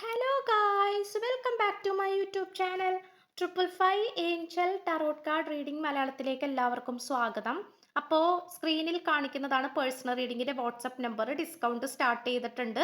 Hello guys welcome back to my YouTube channel triple five angel tarot card reading മലയാളത്തിലേക്ക് എല്ലാവർക്കും സ്വാഗതം. അപ്പോൾ സ്ക്രീനിൽ കാണിക്കുന്നതാണ് പേഴ്സണൽ റീഡിങ്ങിന്റെ വാട്സപ്പ് നമ്പർ ഡിസ്കൗണ്ട് സ്റ്റാർട്ട് ചെയ്തിട്ടുണ്ട്.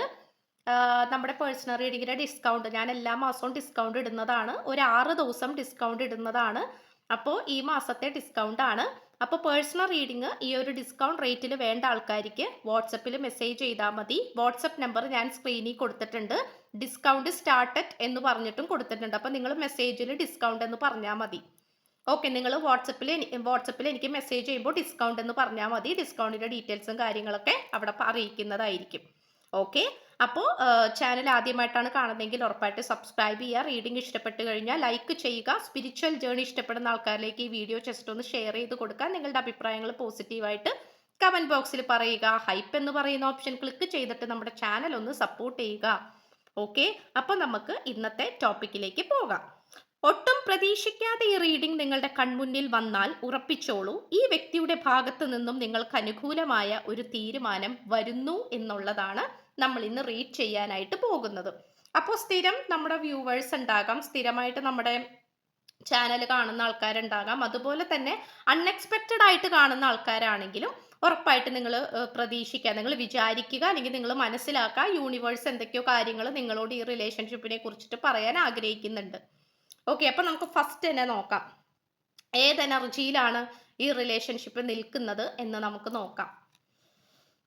നമ്മുടെ പേഴ്സണൽ റീഡിങ്ങിന്റെ ഡിസ്കൗണ്ട് ഞാൻ എല്ലാ മാസവും ഡിസ്കൗണ്ട് ഇടുന്നതാണ്. ഒരു ആറ് ദിവസം ഡിസ്കൗണ്ട് ഇടുന്നതാണ്. അപ്പോൾ ഈ മാസത്തെ ഡിസ്കൗണ്ട് ആണ്. അപ്പോൾ പേഴ്സണൽ റീഡിങ് ഈ ഒരു ഡിസ്കൗണ്ട് റേറ്റിൽ വേണ്ട ആൾക്കാർക്ക് വാട്സപ്പിൽ മെസ്സേജ് ചെയ്താൽ മതി. വാട്സപ്പ് നമ്പർ ഞാൻ സ്ക്രീനിൽ കൊടുത്തിട്ടുണ്ട്. ഡിസ്കൗണ്ട് സ്റ്റാർട്ടഡ് എന്ന് പറഞ്ഞിട്ടും കൊടുത്തിട്ടുണ്ട്. അപ്പോൾ നിങ്ങൾ മെസ്സേജിൽ ഡിസ്കൗണ്ട് എന്ന് പറഞ്ഞാൽ മതി. ഓക്കെ നിങ്ങൾ വാട്സപ്പിൽ വാട്സപ്പിൽ എനിക്ക് മെസ്സേജ് ചെയ്യുമ്പോൾ ഡിസ്കൗണ്ട് എന്ന് പറഞ്ഞാൽ മതി. ഡിസ്കൗണ്ടിന്റെ ഡീറ്റെയിൽസും കാര്യങ്ങളൊക്കെ അവിടെ അറിയിക്കുന്നതായിരിക്കും. ഓക്കെ അപ്പോൾ ചാനൽ ആദ്യമായിട്ടാണ് കാണുന്നതെങ്കിൽ ഉറപ്പായിട്ട് സബ്സ്ക്രൈബ് ചെയ്യുക റീഡിംഗ് ഇഷ്ടപ്പെട്ട് കഴിഞ്ഞാൽ ലൈക്ക് ചെയ്യുക. സ്പിരിച്വൽ ജേണി ഇഷ്ടപ്പെടുന്ന ആൾക്കാരിലേക്ക് ഈ വീഡിയോ ജസ്റ്റ് ഒന്ന് ഷെയർ ചെയ്ത് കൊടുക്കുക. നിങ്ങളുടെ അഭിപ്രായങ്ങൾ പോസിറ്റീവായിട്ട് കമന്റ് ബോക്സിൽ പറയുക. ഹൈപ്പ് എന്ന് പറയുന്ന ഓപ്ഷൻ ക്ലിക്ക് ചെയ്തിട്ട് നമ്മുടെ ചാനൽ ഒന്ന് സപ്പോർട്ട് ചെയ്യുക. ഓക്കെ അപ്പോൾ നമുക്ക് ഇന്നത്തെ ടോപ്പിക്കിലേക്ക് പോകാം. ഒട്ടും പ്രതീക്ഷിക്കാതെ ഈ റീഡിംഗ് നിങ്ങളുടെ കൺമുന്നിൽ വന്നാൽ ഉറപ്പിച്ചോളൂ ഈ വ്യക്തിയുടെ ഭാഗത്ത് നിന്നും നിങ്ങൾക്ക് അനുകൂലമായ ഒരു തീരുമാനം വരുന്നു എന്നുള്ളതാണ് നമ്മൾ ഇന്ന് റീഡ് ചെയ്യാനായിട്ട് പോകുന്നത്. അപ്പോൾ സ്ഥിരം നമ്മുടെ വ്യൂവേഴ്സ് ഉണ്ടാകാം സ്ഥിരമായിട്ട് നമ്മുടെ ചാനൽ കാണുന്ന ആൾക്കാരുണ്ടാകാം. അതുപോലെ തന്നെ അൺഎക്സ്പെക്റ്റഡ് ആയിട്ട് കാണുന്ന ആൾക്കാരാണെങ്കിലും ഉറപ്പായിട്ട് നിങ്ങൾ പ്രതീക്ഷിക്കുക. നിങ്ങൾ വിചാരിക്കുക അല്ലെങ്കിൽ നിങ്ങൾ മനസ്സിലാക്കുക യൂണിവേഴ്സ് എന്തൊക്കെയോ കാര്യങ്ങൾ നിങ്ങളോട് ഈ റിലേഷൻഷിപ്പിനെ കുറിച്ചിട്ട് പറയാൻ ആഗ്രഹിക്കുന്നുണ്ട്. ഓക്കെ അപ്പം നമുക്ക് ഫസ്റ്റ് തന്നെ നോക്കാം. ഏത് എനർജിയിലാണ് ഈ റിലേഷൻഷിപ്പ് നിൽക്കുന്നത് എന്ന് നമുക്ക് നോക്കാം.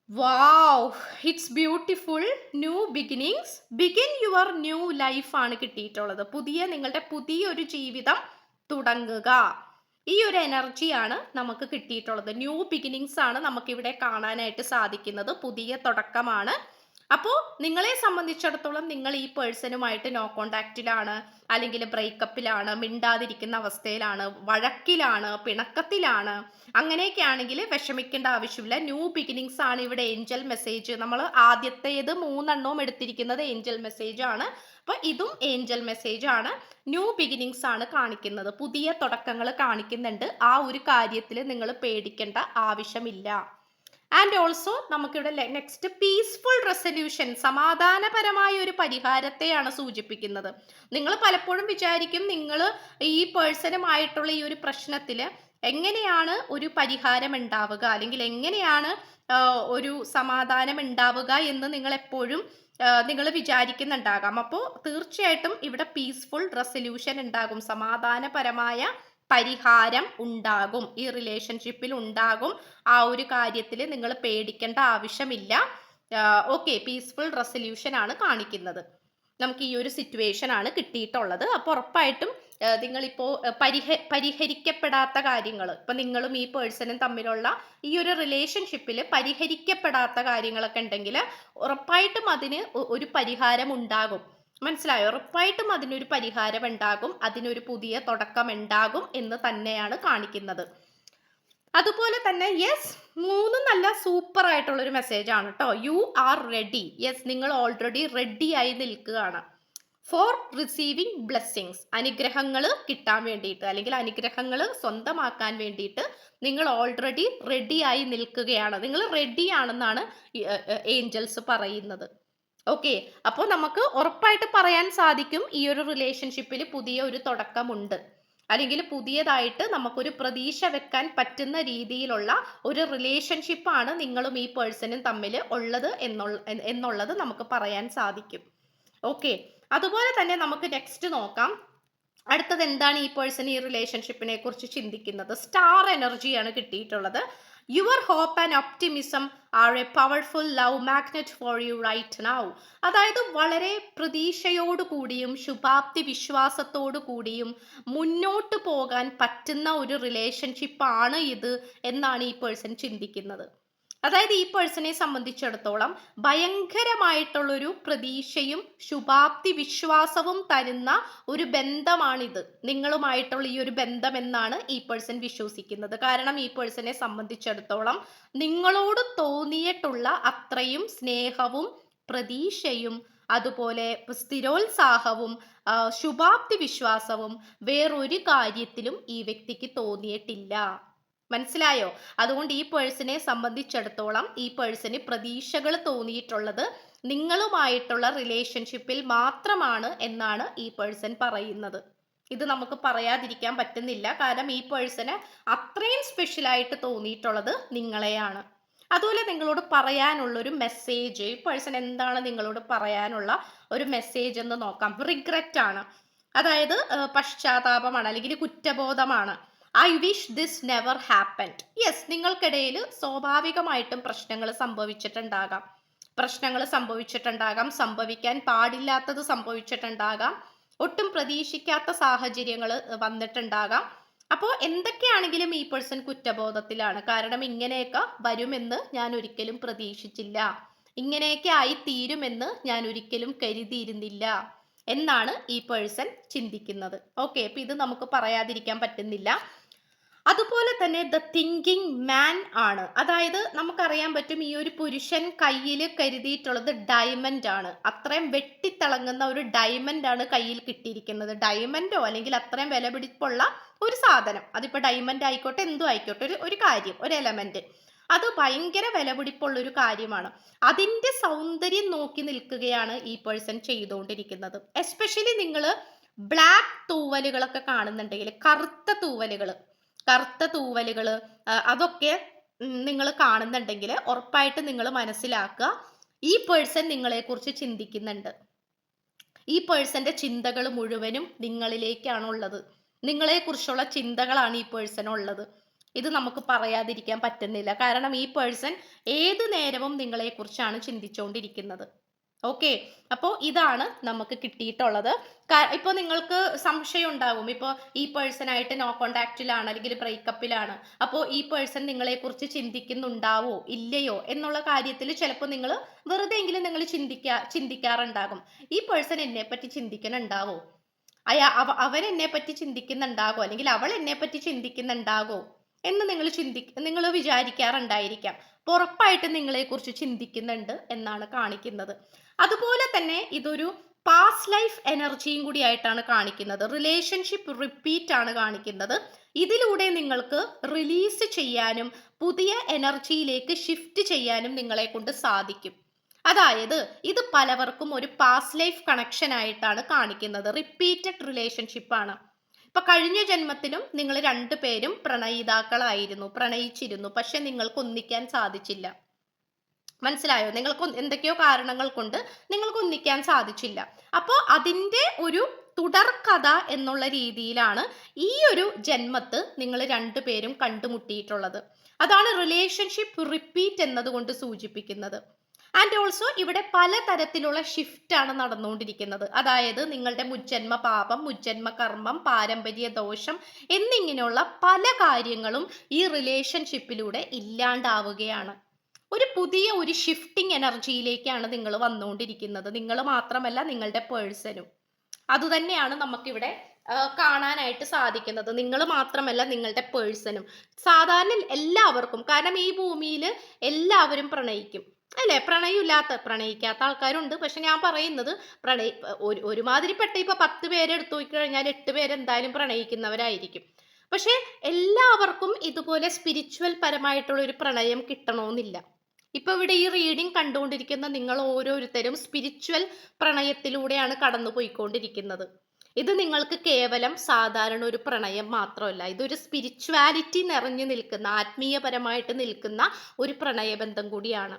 Wow it's beautiful new beginnings begin your new life ആണ് കിട്ടിയിട്ടുള്ളത്. പുതിയ നിങ്ങളുടെ പുതിയൊരു ജീവിതം തുടങ്ങുക. ഈ ഒരു എനർജിയാണ് നമുക്ക് കിട്ടിയിട്ടുള്ളത്. ന്യൂ ബിഗിനിങ്സ് ആണ് നമുക്കിവിടെ കാണാനായിട്ട് സാധിക്കുന്നത്. പുതിയ തുടക്കമാണ്. അപ്പോൾ നിങ്ങളെ സംബന്ധിച്ചിടത്തോളം നിങ്ങൾ ഈ പേഴ്സണുമായിട്ട് നോ കോണ്ടാക്റ്റിലാണ് അല്ലെങ്കിൽ ബ്രേക്കപ്പിലാണ് മിണ്ടാതിരിക്കുന്ന അവസ്ഥയിലാണ് വഴക്കിലാണ് പിണക്കത്തിലാണ് അങ്ങനെയൊക്കെ ആണെങ്കിൽ വിഷമിക്കേണ്ട ആവശ്യമില്ല. ന്യൂ ബിഗിനിങ്സ് ആണ് ഇവിടെ ഏഞ്ചൽ മെസ്സേജ് നമ്മൾ ആദ്യത്തേത് മൂന്നെണ്ണവും എടുത്തിരിക്കുന്നത് ഏഞ്ചൽ മെസ്സേജ് ആണ്. അപ്പോൾ ഇതും ഏഞ്ചൽ മെസ്സേജ് ആണ്. ന്യൂ ബിഗിനിങ്സ് ആണ് കാണിക്കുന്നത്. പുതിയ തുടക്കങ്ങൾ കാണിക്കുന്നുണ്ട്. ആ ഒരു കാര്യത്തിൽ നിങ്ങൾ പേടിക്കേണ്ട ആവശ്യമില്ല. ആൻഡ് ഓൾസോ നമുക്കിവിടെ നെക്സ്റ്റ് പീസ്ഫുൾ റെസൊല്യൂഷൻ സമാധാനപരമായ ഒരു പരിഹാരത്തെയാണ് സൂചിപ്പിക്കുന്നത്. നിങ്ങൾ പലപ്പോഴും വിചാരിക്കും നിങ്ങൾ ഈ പേഴ്സണുമായിട്ടുള്ള ഈ ഒരു പ്രശ്നത്തിൽ എങ്ങനെയാണ് ഒരു പരിഹാരം ഉണ്ടാവുക? അല്ലെങ്കിൽ എങ്ങനെയാണ് ഒരു സമാധാനം ഉണ്ടാവുക എന്ന് നിങ്ങൾ എപ്പോഴും നിങ്ങൾ വിചാരിക്കുന്നുണ്ടാകാം. അപ്പോൾ തീർച്ചയായിട്ടും ഇവിടെ പീസ്ഫുൾ റെസൊല്യൂഷൻ ഉണ്ടാകും. സമാധാനപരമായ പരിഹാരം ഉണ്ടാകും. ഈ റിലേഷൻഷിപ്പിൽ ഉണ്ടാകും. ആ ഒരു കാര്യത്തിൽ നിങ്ങൾ പേടിക്കേണ്ട ആവശ്യമില്ല. ഓക്കെ പീസ്ഫുൾ റെസൊല്യൂഷൻ ആണ് കാണിക്കുന്നത്. നമുക്ക് ഈ ഒരു സിറ്റുവേഷൻ ആണ് കിട്ടിയിട്ടുള്ളത്. അപ്പോൾ ഉറപ്പായിട്ടും നിങ്ങളിപ്പോൾ പരിഹ പരിഹരിക്കപ്പെടാത്ത കാര്യങ്ങൾ ഇപ്പം നിങ്ങളും ഈ പേഴ്സണും തമ്മിലുള്ള ഈ ഒരു റിലേഷൻഷിപ്പിൽ പരിഹരിക്കപ്പെടാത്ത കാര്യങ്ങളൊക്കെ ഉണ്ടെങ്കിൽ ഉറപ്പായിട്ടും അതിന് ഒരു പരിഹാരം ഉണ്ടാകും. മനസ്സിലായോ? ഉറപ്പായിട്ടും അതിനൊരു പരിഹാരം ഉണ്ടാകും അതിനൊരു പുതിയ തുടക്കം ഉണ്ടാകും എന്ന് തന്നെയാണ് കാണിക്കുന്നത്. അതുപോലെ തന്നെ യെസ് മൂന്ന് നല്ല സൂപ്പർ ആയിട്ടുള്ളൊരു മെസ്സേജ് ആണ് കേട്ടോ യു ആർ റെഡി യെസ് നിങ്ങൾ ഓൾറെഡി റെഡി ആയി നിൽക്കുകയാണ്. ഫോർ റിസീവിങ് ബ്ലെസ്സിങ്സ് അനുഗ്രഹങ്ങൾ കിട്ടാൻ വേണ്ടിയിട്ട് അല്ലെങ്കിൽ അനുഗ്രഹങ്ങൾ സ്വന്തമാക്കാൻ വേണ്ടിയിട്ട് നിങ്ങൾ ഓൾറെഡി റെഡി ആയി നിൽക്കുകയാണ്. നിങ്ങൾ റെഡി ആണെന്നാണ് ഏഞ്ചൽസ് പറയുന്നത്. ഓക്കെ അപ്പോൾ നമുക്ക് ഉറപ്പായിട്ട് പറയാൻ സാധിക്കും ഈ ഒരു റിലേഷൻഷിപ്പിൽ പുതിയ ഒരു തുടക്കമുണ്ട്. അല്ലെങ്കിൽ പുതിയതായിട്ട് നമുക്കൊരു പ്രതീക്ഷ വെക്കാൻ പറ്റുന്ന രീതിയിലുള്ള ഒരു റിലേഷൻഷിപ്പാണ് നിങ്ങളും ഈ പേഴ്സണും തമ്മിൽ ഉള്ളത് എന്നുള്ള എന്നുള്ളത് നമുക്ക് പറയാൻ സാധിക്കും. ഓക്കെ അതുപോലെ തന്നെ നമുക്ക് നെക്സ്റ്റ് നോക്കാം. അടുത്തത് എന്താണ് ഈ പേഴ്സൺ ഈ റിലേഷൻഷിപ്പിനെ കുറിച്ച് ചിന്തിക്കുന്നത്? സ്റ്റാർ എനർജിയാണ് കിട്ടിയിട്ടുള്ളത്. Your hope and optimism are a powerful love magnet for you right now അതായത് വളരെ പ്രതീക്ഷയോടു കൂടിയും ശുഭാപ്തി വിശ്വാസത്തോടു കൂടിയും മുന്നോട്ട് പോകാൻ പറ്റുന്ന ഒരു റിലേഷൻഷിപ്പാണ് ഇത് എന്നാണ് ഈ പേഴ്സൺ ചിന്തിക്കുന്നത്. അതായത് ഈ പേഴ്സണെ സംബന്ധിച്ചിടത്തോളം ഭയങ്കരമായിട്ടുള്ളൊരു പ്രതീക്ഷയും ശുഭാപ്തി വിശ്വാസവും തരുന്ന ഒരു ബന്ധമാണിത്. നിങ്ങളുമായിട്ടുള്ള ഈ ഒരു ബന്ധം എന്നാണ് ഈ പേഴ്സൺ വിശ്വസിക്കുന്നത്. കാരണം ഈ പേഴ്സണെ സംബന്ധിച്ചിടത്തോളം നിങ്ങളോട് തോന്നിയിട്ടുള്ള അത്രയും സ്നേഹവും പ്രതീക്ഷയും അതുപോലെ സ്ഥിരോത്സാഹവും ശുഭാപ്തി വിശ്വാസവും വേറൊരു കാര്യത്തിലും ഈ വ്യക്തിക്ക് തോന്നിയിട്ടില്ല. മനസ്സിലായോ? അതുകൊണ്ട് ഈ പേഴ്സണെ സംബന്ധിച്ചിടത്തോളം ഈ പേഴ്സന് പ്രതീക്ഷകൾ തോന്നിയിട്ടുള്ളത് നിങ്ങളുമായിട്ടുള്ള റിലേഷൻഷിപ്പിൽ മാത്രമാണ് എന്നാണ് ഈ പേഴ്സൺ പറയുന്നത്. ഇത് നമുക്ക് പറയാതിരിക്കാൻ പറ്റുന്നില്ല. കാരണം ഈ പേഴ്സന് അത്രയും സ്പെഷ്യലായിട്ട് തോന്നിയിട്ടുള്ളത് നിങ്ങളെയാണ്. അതുപോലെ നിങ്ങളോട് പറയാനുള്ള ഒരു മെസ്സേജ് ഈ പേഴ്സൺ എന്താണ് നിങ്ങളോട് പറയാനുള്ള ഒരു മെസ്സേജ് എന്ന് നോക്കാം. റിഗ്രറ്റ് ആണ്. അതായത് പശ്ചാത്താപമാണ് അല്ലെങ്കിൽ കുറ്റബോധമാണ്. I wish this never happened yes നിങ്ങൾക്കിടയിൽ സ്വാഭാവികമായിട്ടും പ്രശ്നങ്ങൾ സംഭവിച്ചിട്ടുണ്ടാകാം. പ്രശ്നങ്ങൾ സംഭവിച്ചിട്ടുണ്ടാകാം. സംഭവിക്കാൻ പാടില്ലാത്തത് സംഭവിച്ചിട്ടുണ്ടാകാം. ഒട്ടും പ്രതീക്ഷിക്കാത്ത സാഹചര്യങ്ങൾ വന്നിട്ടുണ്ടാകാം. അപ്പോൾ എന്തൊക്കെയാണെങ്കിലും ഈ പേഴ്സൺ കുറ്റബോധത്തിലാണ്. കാരണം ഇങ്ങനെയൊക്കെ വരുമെന്ന് ഞാൻ ഒരിക്കലും പ്രതീക്ഷിച്ചില്ല. ഇങ്ങനെയൊക്കെ ആയി തീരുമെന്ന് ഞാൻ ഒരിക്കലും കരുതിയിരുന്നില്ല എന്നാണ് ഈ പേഴ്സൺ ചിന്തിക്കുന്നത്. ഓക്കെ അപ്പൊ ഇത് നമുക്ക് പറയാതിരിക്കാൻ പറ്റുന്നില്ല. അതുപോലെ തന്നെ ദ തിങ്കിങ് മാൻ ആണ്. അതായത് നമുക്കറിയാൻ പറ്റും ഈ ഒരു പുരുഷൻ കയ്യിൽ കരുതിയിട്ടുള്ളത് ഡയമണ്ട് ആണ്. അത്രയും വെട്ടിത്തിളങ്ങുന്ന ഒരു ഡയമണ്ട് ആണ് കയ്യിൽ കിട്ടിയിരിക്കുന്നത്. ഡയമണ്ടോ അല്ലെങ്കിൽ അത്രയും വില പിടിപ്പുള്ള ഒരു സാധനം. അതിപ്പോൾ ഡയമണ്ട് ആയിക്കോട്ടെ എന്തും ആയിക്കോട്ടെ ഒരു ഒരു കാര്യം ഒരു എലമെന്റ് അത് ഭയങ്കര വില പിടിപ്പുള്ള ഒരു കാര്യമാണ്. അതിന്റെ സൗന്ദര്യം നോക്കി നിൽക്കുകയാണ് ഈ പേഴ്സൺ ചെയ്തുകൊണ്ടിരിക്കുന്നത്. എസ്പെഷ്യലി നിങ്ങൾ ബ്ലാക്ക് തൂവലുകളൊക്കെ കാണുന്നുണ്ടെങ്കിൽ കറുത്ത തൂവലുകൾ കറുത്ത തൂവലുകൾ അതൊക്കെ നിങ്ങൾ കാണുന്നുണ്ടെങ്കിൽ ഉറപ്പായിട്ട് നിങ്ങൾ മനസ്സിലാക്കുക. ഈ പേഴ്സൺ നിങ്ങളെക്കുറിച്ച് ചിന്തിക്കുന്നുണ്ട്. ഈ പേഴ്സന്റെ ചിന്തകൾ മുഴുവനും നിങ്ങളിലേക്കാണുള്ളത് നിങ്ങളെക്കുറിച്ചുള്ള ചിന്തകളാണ് ഈ പേഴ്സണുള്ളത് ഇത് നമുക്ക് പറയാതിരിക്കാൻ പറ്റുന്നില്ല. കാരണം ഈ പേഴ്സൺ ഏത് നേരവും നിങ്ങളെക്കുറിച്ചാണ് ചിന്തിച്ചുകൊണ്ടിരിക്കുന്നത് ഓക്കെ അപ്പോൾ ഇതാണ് നമുക്ക് കിട്ടിയിട്ടുള്ളത്. ഇപ്പോൾ നിങ്ങൾക്ക് സംശയം ഉണ്ടാകും ഇപ്പോൾ ഈ പേഴ്സണായിട്ട് നോ കോണ്ടാക്റ്റിലാണ് അല്ലെങ്കിൽ ബ്രേക്കപ്പിലാണ് അപ്പോൾ ഈ പേഴ്സൺ നിങ്ങളെക്കുറിച്ച് ചിന്തിക്കുന്നുണ്ടാവോ? ഇല്ലയോ? എന്നുള്ള കാര്യത്തിൽ ചിലപ്പോൾ നിങ്ങൾ വെറുതെ എങ്കിലും നിങ്ങൾ ചിന്തിക്കാ ചിന്തിക്കാറുണ്ടാകും. ഈ പേഴ്സൺ എന്നെപ്പറ്റി ചിന്തിക്കുന്നുണ്ടാവോ? അയാ അവ അവൻ എന്നെ പറ്റി ചിന്തിക്കുന്നുണ്ടാകോ? അല്ലെങ്കിൽ അവൾ എന്നെപ്പറ്റി ചിന്തിക്കുന്നുണ്ടാകോ? എന്ന് നിങ്ങൾ ചിന്തി നിങ്ങൾ വിചാരിക്കാറുണ്ടായിരിക്കാം. ഉറപ്പായിട്ട് നിങ്ങളെക്കുറിച്ച് ചിന്തിക്കുന്നുണ്ട് എന്നാണ് കാണിക്കുന്നത്. അതുപോലെ തന്നെ ഇതൊരു പാസ്റ്റ് ലൈഫ് എനർജിയും കൂടി ആയിട്ടാണ് കാണിക്കുന്നത്. റിലേഷൻഷിപ്പ് റിപ്പീറ്റ് ആണ് കാണിക്കുന്നത്. ഇതിലൂടെ നിങ്ങൾക്ക് റിലീസ് ചെയ്യാനും പുതിയ എനർജിയിലേക്ക് ഷിഫ്റ്റ് ചെയ്യാനും നിങ്ങളെ കൊണ്ട് സാധിക്കും. അതായത് ഇത് പലവർക്കും ഒരു പാസ്റ്റ് ലൈഫ് കണക്ഷൻ ആയിട്ടാണ് കാണിക്കുന്നത്. റിപ്പീറ്റഡ് റിലേഷൻഷിപ്പ് ആണ്. ഇപ്പൊ കഴിഞ്ഞ ജന്മത്തിലും നിങ്ങൾ രണ്ടുപേരും പ്രണയിതാക്കളായിരുന്നു. പ്രണയിച്ചിരുന്നു. പക്ഷെ നിങ്ങൾക്ക് ഒന്നിക്കാൻ സാധിച്ചില്ല. മനസ്സിലായോ? നിങ്ങൾക്ക് എന്തൊക്കെയോ കാരണങ്ങൾ കൊണ്ട് നിങ്ങൾക്ക് ഒന്നിക്കാൻ സാധിച്ചില്ല. അപ്പോൾ അതിന്റെ ഒരു തുടർക്കഥ എന്നുള്ള രീതിയിലാണ് ഈ ഒരു ജന്മത്ത് നിങ്ങൾ രണ്ടുപേരും കണ്ടുമുട്ടിയിട്ടുള്ളത്. അതാണ് റിലേഷൻഷിപ്പ് റിപ്പീറ്റ് എന്നതുകൊണ്ട് സൂചിപ്പിക്കുന്നത്. ആൻഡ് ഓൾസോ ഇവിടെ പലതരത്തിലുള്ള ഷിഫ്റ്റ് ആണ് നടന്നുകൊണ്ടിരിക്കുന്നത്. അതായത് നിങ്ങളുടെ മുജ്ജന്മ പാപം മുജ്ജന്മ കർമ്മം പാരമ്പര്യ ദോഷം എന്നിങ്ങനെയുള്ള പല കാര്യങ്ങളും ഈ റിലേഷൻഷിപ്പിലൂടെ ഇല്ലാണ്ടാവുകയാണ്. ഒരു പുതിയ ഒരു ഷിഫ്റ്റിംഗ് എനർജിയിലേക്കാണ് നിങ്ങൾ വന്നുകൊണ്ടിരിക്കുന്നത്. നിങ്ങൾ മാത്രമല്ല നിങ്ങളുടെ പേഴ്സണും അതുതന്നെയാണ് നമുക്കിവിടെ കാണാനായിട്ട് സാധിക്കുന്നത്. നിങ്ങൾ മാത്രമല്ല നിങ്ങളുടെ പേഴ്സണും സാധാരണ എല്ലാവർക്കും കാരണം ഈ ഭൂമിയിൽ എല്ലാവരും പ്രണയിക്കും. അല്ലേ? പ്രണയമില്ലാത്ത പ്രണയിക്കാത്ത ആൾക്കാരുണ്ട്. പക്ഷെ ഞാൻ പറയുന്നത് പ്രണയി ഒരു ഒരുമാതിരിപ്പെട്ട ഇപ്പൊ പത്ത് പേര് എടുത്തു നോക്കിക്കഴിഞ്ഞാൽ എട്ട് പേര് എന്തായാലും പ്രണയിക്കുന്നവരായിരിക്കും. പക്ഷെ എല്ലാവർക്കും ഇതുപോലെ സ്പിരിച്വൽ പരമായിട്ടുള്ള ഒരു പ്രണയം കിട്ടണമെന്നില്ല. ഇപ്പൊ ഇവിടെ ഈ റീഡിംഗ് കണ്ടുകൊണ്ടിരിക്കുന്ന നിങ്ങൾ ഓരോരുത്തരും സ്പിരിച്വൽ പ്രണയത്തിലൂടെയാണ് കടന്നു പോയിക്കൊണ്ടിരിക്കുന്നത്. ഇത് നിങ്ങൾക്ക് കേവലം സാധാരണ ഒരു പ്രണയം മാത്രമല്ല ഇതൊരു സ്പിരിച്വാലിറ്റി നിറഞ്ഞു നിൽക്കുന്ന ആത്മീയപരമായിട്ട് നിൽക്കുന്ന ഒരു പ്രണയബന്ധം കൂടിയാണ്.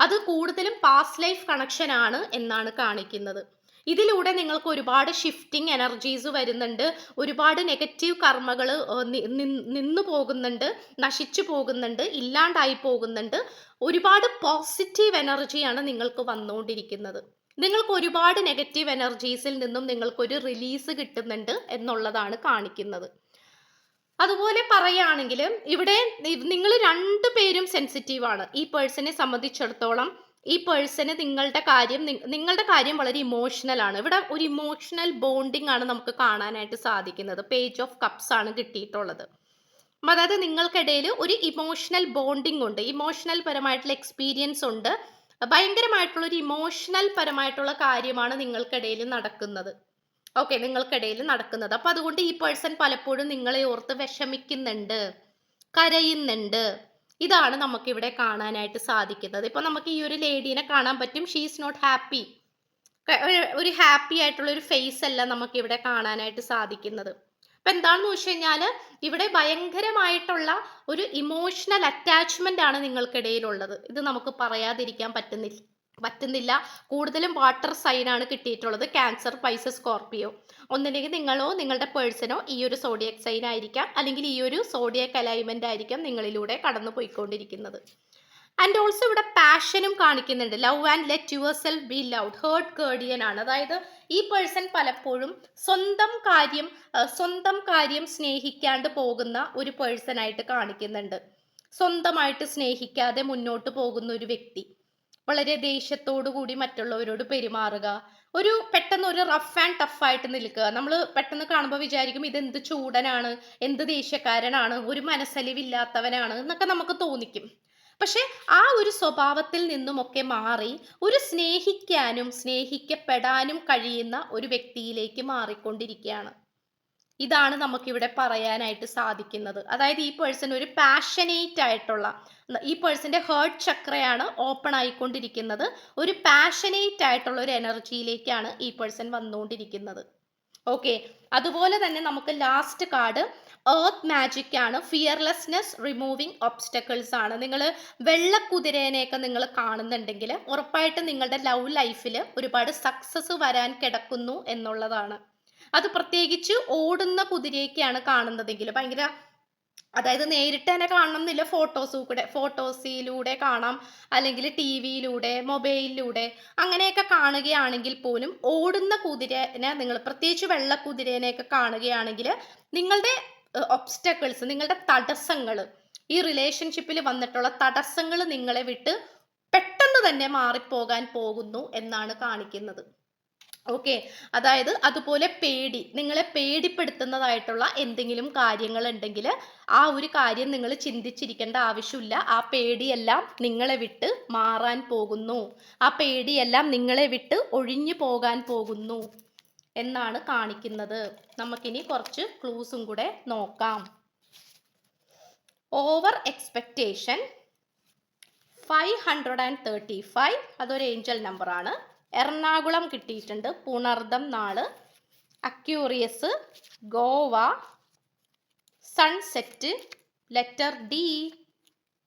അത് കൂടുതലും പാസ്റ്റ് ലൈഫ് കണക്ഷൻ ആണ് എന്നാണ് കാണിക്കുന്നത്. ഇതിലൂടെ നിങ്ങൾക്ക് ഒരുപാട് ഷിഫ്റ്റിംഗ് എനർജീസ് വരുന്നുണ്ട് ഒരുപാട് നെഗറ്റീവ് കർമ്മകൾ നിന്നു പോകുന്നുണ്ട് നശിച്ചു പോകുന്നുണ്ട് ഇല്ലാണ്ടായി പോകുന്നുണ്ട്. ഒരുപാട് പോസിറ്റീവ് എനർജിയാണ് നിങ്ങൾക്ക് വന്നുകൊണ്ടിരിക്കുന്നത്. നിങ്ങൾക്ക് ഒരുപാട് നെഗറ്റീവ് എനർജീസിൽ നിന്നും നിങ്ങൾക്കൊരു റിലീസ് കിട്ടുന്നുണ്ട് എന്നുള്ളതാണ് കാണിക്കുന്നത്. അതുപോലെ പറയുകയാണെങ്കിൽ ഇവിടെ നിങ്ങൾ രണ്ടു പേരും ആണ്. ഈ പേഴ്സണെ സംബന്ധിച്ചിടത്തോളം ഈ പേഴ്സന് നിങ്ങളുടെ കാര്യം നിങ്ങളുടെ കാര്യം വളരെ ഇമോഷണൽ ആണ്. ഇവിടെ ഒരു ഇമോഷണൽ ബോണ്ടിങ് ആണ് നമുക്ക് കാണാനായിട്ട് സാധിക്കുന്നത്. പേജ് ഓഫ് കപ്സ് ആണ് കിട്ടിയിട്ടുള്ളത്. അതായത് നിങ്ങൾക്കിടയിൽ ഒരു ഇമോഷണൽ ബോണ്ടിങ് ഉണ്ട്. ഇമോഷണൽ പരമായിട്ടുള്ള എക്സ്പീരിയൻസ് ഉണ്ട്. ഭയങ്കരമായിട്ടുള്ള ഒരു ഇമോഷണൽ പരമായിട്ടുള്ള കാര്യമാണ് നിങ്ങൾക്കിടയിൽ നടക്കുന്നത്. ഓക്കെ നിങ്ങൾക്കിടയിൽ നടക്കുന്നത്. അപ്പൊ അതുകൊണ്ട് ഈ പേഴ്സൺ പലപ്പോഴും നിങ്ങളെ ഓർത്ത് വിഷമിക്കുന്നുണ്ട് കരയുന്നുണ്ട്. ഇതാണ് നമുക്ക് ഇവിടെ കാണാനായിട്ട് സാധിക്കുന്നത്. ഇപ്പൊ നമുക്ക് ഈ ഒരു ലേഡീനെ കാണാൻ പറ്റും. ഷീ ഈസ് നോട്ട് ഹാപ്പി ഒരു ഹാപ്പി ആയിട്ടുള്ള ഒരു ഫേസ് അല്ല നമുക്ക് ഇവിടെ കാണാനായിട്ട് സാധിക്കുന്നത്. അപ്പൊ എന്താണെന്ന് വെച്ച് കഴിഞ്ഞാൽ ഇവിടെ ഭയങ്കരമായിട്ടുള്ള ഒരു ഇമോഷണൽ അറ്റാച്ച്മെന്റ് ആണ് നിങ്ങൾക്കിടയിലുള്ളത്. ഇത് നമുക്ക് പറയാതിരിക്കാൻ പറ്റുന്നില്ല. പറ്റുന്നില്ല. കൂടുതലും വാട്ടർ സൈനാണ് കിട്ടിയിട്ടുള്ളത്. ക്യാൻസർ പൈസ സ്കോർപ്പിയോ ഒന്നില്ലെങ്കിൽ നിങ്ങളോ നിങ്ങളുടെ പേഴ്സണോ ഈ ഒരു സോഡിയക് സൈൻ ആയിരിക്കാം. അല്ലെങ്കിൽ ഈ ഒരു സോഡിയക് അലൈൻമെന്റ് ആയിരിക്കാം നിങ്ങളിലൂടെ കടന്നു പോയിക്കൊണ്ടിരിക്കുന്നത് ആൻഡ് ഓൾസോ ഇവിടെ പാഷനും കാണിക്കുന്നുണ്ട്. Love and let yourself be love heart guardian ആണ്. അതായത് ഈ പേഴ്സൺ പലപ്പോഴും സ്വന്തം കാര്യം സ്വന്തം കാര്യം സ്നേഹിക്കാണ്ട് പോകുന്ന ഒരു പേഴ്സൺ ആയിട്ട് കാണിക്കുന്നുണ്ട്. സ്വന്തമായിട്ട് സ്നേഹിക്കാതെ മുന്നോട്ട് പോകുന്ന ഒരു വ്യക്തി. വളരെ കൂടി മറ്റുള്ളവരോട് പെരുമാറുക. ഒരു പെട്ടെന്ന് ഒരു റഫ് ആൻഡ് ടഫ് ആയിട്ട് നിൽക്കുക. നമ്മൾ പെട്ടെന്ന് കാണുമ്പോൾ വിചാരിക്കും ഇത് എന്ത് ചൂടനാണ് എന്ത് ദേഷ്യക്കാരനാണ് ഒരു മനസ്സലിവില്ലാത്തവനാണ് എന്നൊക്കെ നമുക്ക് തോന്നിക്കും. പക്ഷെ ആ ഒരു സ്വഭാവത്തിൽ നിന്നുമൊക്കെ മാറി ഒരു സ്നേഹിക്കാനും സ്നേഹിക്കപ്പെടാനും കഴിയുന്ന ഒരു വ്യക്തിയിലേക്ക് മാറിക്കൊണ്ടിരിക്കുകയാണ്. ഇതാണ് നമുക്കിവിടെ പറയാനായിട്ട് സാധിക്കുന്നത്. അതായത് ഈ പേഴ്സൺ ഒരു പാഷനേറ്റ് ആയിട്ടുള്ള ഈ പേഴ്സന്റെ ഹേർട്ട് ചക്രയാണ് ഓപ്പൺ ആയിക്കൊണ്ടിരിക്കുന്നത്. ഒരു പാഷനേറ്റ് ആയിട്ടുള്ള ഒരു എനർജിയിലേക്കാണ് ഈ പേഴ്സൺ വന്നുകൊണ്ടിരിക്കുന്നത്. ഓക്കെ അതുപോലെ തന്നെ നമുക്ക് ലാസ്റ്റ് കാർഡ് ഏർത്ത് മാജിക് ആണ്. ഫിയർലെസ്നെസ് റിമൂവിങ് ഒബ്സ്റ്റക്കിൾസ് ആണ്. നിങ്ങൾ വെള്ളക്കുതിരേനെയൊക്കെ നിങ്ങൾ കാണുന്നുണ്ടെങ്കിൽ ഉറപ്പായിട്ട് നിങ്ങളുടെ ലവ് ലൈഫിൽ ഒരുപാട് സക്സസ് വരാൻ കിടക്കുന്നു എന്നുള്ളതാണ്. അത് പ്രത്യേകിച്ച് ഓടുന്ന കുതിരയൊക്കെയാണ് കാണുന്നതെങ്കിൽ ഭയങ്കര അതായത് നേരിട്ട് തന്നെ കാണണം എന്നില്ല ഫോട്ടോസ് കൂടെ ഫോട്ടോസിലൂടെ കാണാം അല്ലെങ്കിൽ ടി വിയിലൂടെ മൊബൈലിലൂടെ അങ്ങനെയൊക്കെ കാണുകയാണെങ്കിൽ പോലും ഓടുന്ന കുതിരനെ നിങ്ങൾ പ്രത്യേകിച്ച് വെള്ള കുതിരേനെയൊക്കെ കാണുകയാണെങ്കിൽ നിങ്ങളുടെ ഒബ്സ്റ്റക്കിൾസ് നിങ്ങളുടെ തടസ്സങ്ങൾ ഈ റിലേഷൻഷിപ്പിൽ വന്നിട്ടുള്ള തടസ്സങ്ങൾ നിങ്ങളെ വിട്ട് പെട്ടെന്ന് തന്നെ മാറിപ്പോകാൻ പോകുന്നു എന്നാണ് കാണിക്കുന്നത്. ഓക്കെ അതായത് അതുപോലെ പേടി നിങ്ങളെ പേടിപ്പെടുത്തുന്നതായിട്ടുള്ള എന്തെങ്കിലും കാര്യങ്ങൾ ഉണ്ടെങ്കിൽ ആ ഒരു കാര്യം നിങ്ങൾ ചിന്തിച്ചിരിക്കേണ്ട ആവശ്യമില്ല. ആ പേടിയെല്ലാം നിങ്ങളെ വിട്ട് മാറാൻ പോകുന്നു. ആ പേടിയെല്ലാം നിങ്ങളെ വിട്ട് ഒഴിഞ്ഞു പോകാൻ പോകുന്നു എന്നാണ് കാണിക്കുന്നത്. നമുക്കിനി കുറച്ച് ക്ലൂസും കൂടെ നോക്കാം. Over expectation five hundred and thirty five അതൊരു ഏഞ്ചൽ നമ്പറാണ് എറണാകുളം കിട്ടിയിട്ടുണ്ട് പുണർദം നാൾ Aquarius Goa sunset letter D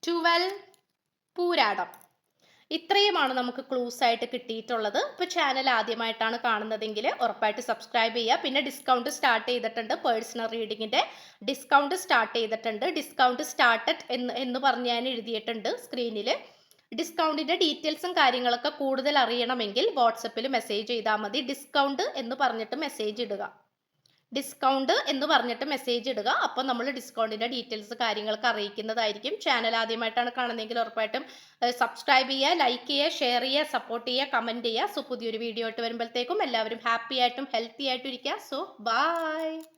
twelve Pooradam. ഇത്രയുമാണ് നമുക്ക് ക്ലൂസ് ആയിട്ട് കിട്ടിയിട്ടുള്ളത്. ഇപ്പോൾ ചാനൽ ആദ്യമായിട്ടാണ് കാണുന്നതെങ്കിൽ ഉറപ്പായിട്ട് സബ്സ്ക്രൈബ് ചെയ്യുക. പിന്നെ ഡിസ്കൗണ്ട് സ്റ്റാർട്ട് ചെയ്തിട്ടുണ്ട്. പേഴ്സണൽ റീഡിങ്ങിന്റെ ഡിസ്കൗണ്ട് സ്റ്റാർട്ട് ചെയ്തിട്ടുണ്ട്. ഡിസ്കൗണ്ട് സ്റ്റാർട്ടഡ് എന്ന് എന്ന് പറഞ്ഞ് ഞാൻ എഴുതിയിട്ടുണ്ട് സ്ക്രീനിൽ ഡിസ്കൗണ്ടിന്റെ ഡീറ്റെയിൽസും കാര്യങ്ങളൊക്കെ കൂടുതൽ അറിയണമെങ്കിൽ വാട്സപ്പിൽ മെസ്സേജ് ചെയ്താൽ മതി. ഡിസ്കൗണ്ട് എന്ന് പറഞ്ഞിട്ട് മെസ്സേജ് ഇടുക. ഡിസ്കൗണ്ട് എന്ന് പറഞ്ഞിട്ട് മെസ്സേജ് ഇടുക. അപ്പോൾ നമ്മൾ ഡിസ്കൗണ്ടിന്റെ ഡീറ്റെയിൽസ് കാര്യങ്ങളൊക്കെ അറിയിക്കുന്നതായിരിക്കും. ചാനൽ ആദ്യമായിട്ടാണ് കാണുന്നതെങ്കിൽ ഉറപ്പായിട്ടും സബ്സ്ക്രൈബ് ചെയ്യുക ലൈക്ക് ചെയ്യുക ഷെയർ ചെയ്യുക സപ്പോർട്ട് ചെയ്യുക കമന്റ് ചെയ്യുക. സോ പുതിയൊരു വീഡിയോ ആയിട്ട് വരുമ്പോഴത്തേക്കും എല്ലാവരും ഹാപ്പി ആയിട്ടും ഹെൽത്തി ആയിട്ടും ഇരിക്കുക. So by